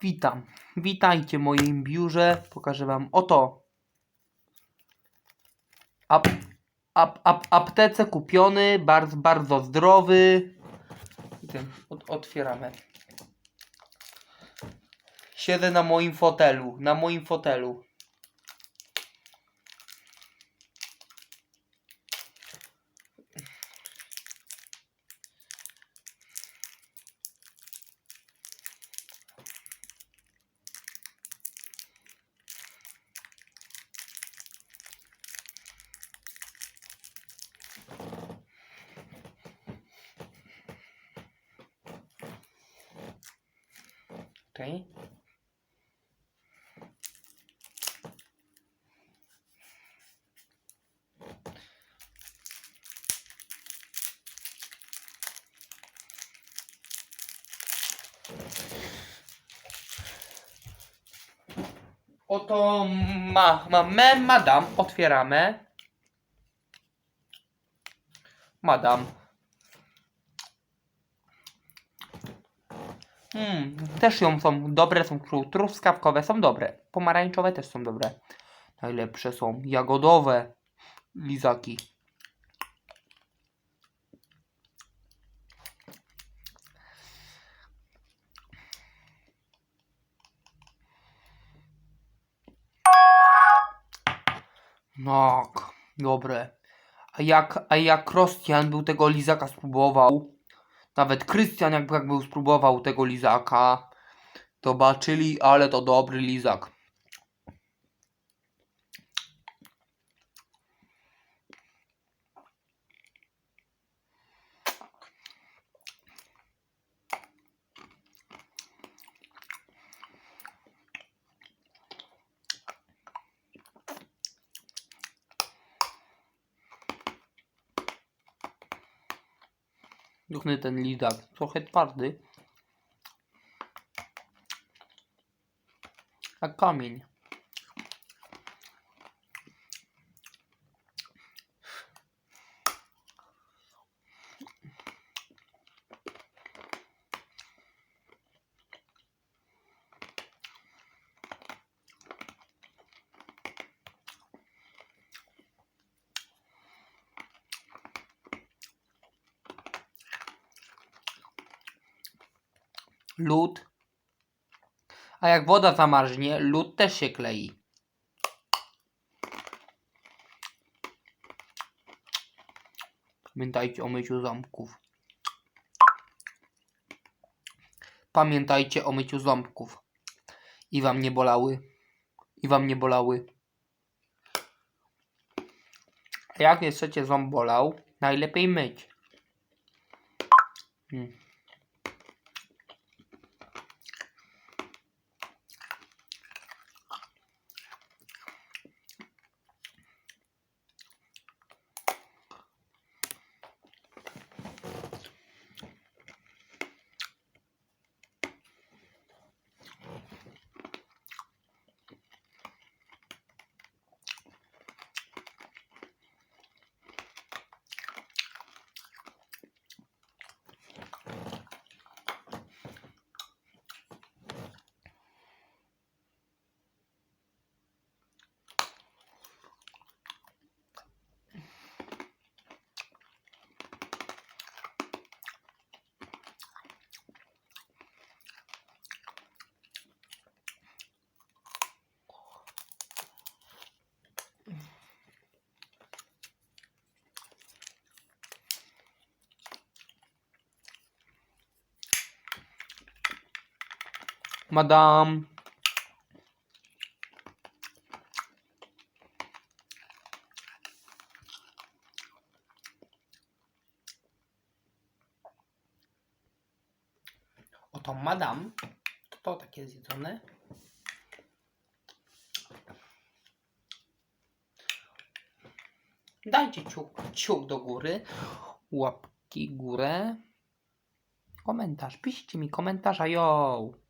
Witam. Witajcie w moim biurze. Pokażę wam oto. Ap, ap, ap, aptece kupiony, bardzo, bardzo zdrowy. Ot, otwieramy. Siedzę na moim fotelu, na moim fotelu. Okej. Oto ma, mamy madam, otwieramy. Madam. Mm, też ją są dobre, są tru- truskawkowe, są dobre. Pomarańczowe też są dobre. Najlepsze są jagodowe lizaki. No, dobre. A jak, a jak Rostian był tego lizaka spróbował, nawet Krystian jak, jak był spróbował tego lizaka, to baczyli, ale to dobry lizak. Duchny ten lizak, trochę twardy. Jak kamień. Lód. A jak woda zamarznie, lód też się klei. Pamiętajcie o myciu ząbków. Pamiętajcie o myciu ząbków. I wam nie bolały. I wam nie bolały. Jak jeszcze cię ząb bolał, najlepiej myć. Hmm. Madam. Oto madam. To, to takie zjedzone. Dajcie ciuk, ciuk do góry. Łapki górę. Komentarz. Piszcie mi komentarza, yo.